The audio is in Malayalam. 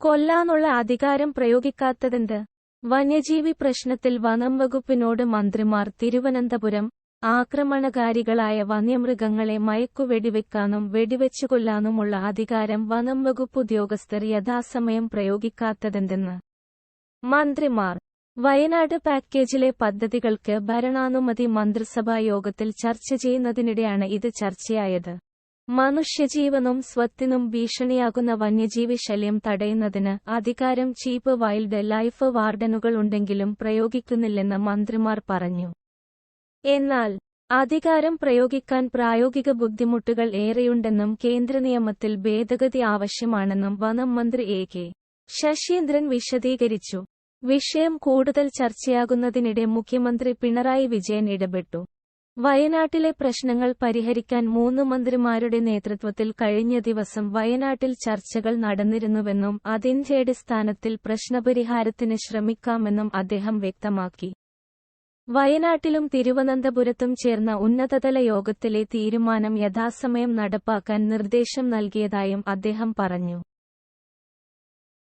കൊല്ലാനുള്ള അധികാരം പ്രയോഗിക്കാത്തതെന്ത്? വന്യജീവി പ്രശ്നത്തിൽ വനം വകുപ്പിനോട് മന്ത്രിമാർ തിരുവനന്തപുരം ആക്രമണകാരികളായ വന്യമൃഗങ്ങളെ മയക്കുവെടിവെക്കാനും വെടിവെച്ചു കൊല്ലാനുമുള്ള അധികാരം വനം വകുപ്പ് ഉദ്യോഗസ്ഥർ യഥാസമയം പ്രയോഗിക്കാത്തതെന്തെന്ന്? മന്ത്രിമാർ വയനാട് പാക്കേജിലെ പദ്ധതികൾക്ക് ഭരണാനുമതി മന്ത്രിസഭാ യോഗത്തിൽ ചർച്ച ചെയ്യുന്നതിനിടെയാണ് ഇത് ചർച്ചയായത്. മനുഷ്യജീവനും സ്വത്തിനും ഭീഷണിയാകുന്ന വന്യജീവി ശല്യം തടയുന്നതിന് അധികാരം ചീപ്പ് വൈൽഡ് ലൈഫ് വാർഡനുകൾ ഉണ്ടെങ്കിലും പ്രയോഗിക്കുന്നില്ലെന്ന് മന്ത്രിമാർ പറഞ്ഞു. എന്നാൽ അധികാരം പ്രയോഗിക്കാൻ പ്രായോഗിക ബുദ്ധിമുട്ടുകൾ ഏറെയുണ്ടെന്നും കേന്ദ്ര നിയമത്തിൽ ഭേദഗതി ആവശ്യമാണെന്നും വനം മന്ത്രി എ കെ ശശീന്ദ്രൻ വിശദീകരിച്ചു. വിഷയം കൂടുതൽ ചർച്ചയാകുന്നതിനിടെ മുഖ്യമന്ത്രി പിണറായി വിജയൻ ഇടപെട്ടു. വയനാട്ടിലെ പ്രശ്നങ്ങൾ പരിഹരിക്കാൻ മൂന്ന് മന്ത്രിമാരുടെ നേതൃത്വത്തിൽ കഴിഞ്ഞ ദിവസം വയനാട്ടിൽ ചർച്ചകൾ നടന്നിരുന്നുവെന്നും അതിന്റെ അടിസ്ഥാനത്തിൽ പ്രശ്നപരിഹാരത്തിന് ശ്രമിക്കാമെന്നും അദ്ദേഹം വ്യക്തമാക്കി. വയനാട്ടിലും തിരുവനന്തപുരത്തും ചേർന്ന ഉന്നതതല യോഗത്തിലെ തീരുമാനം യഥാസമയം നടപ്പാക്കാൻ നിർദ്ദേശം നൽകിയതായും അദ്ദേഹം പറഞ്ഞു.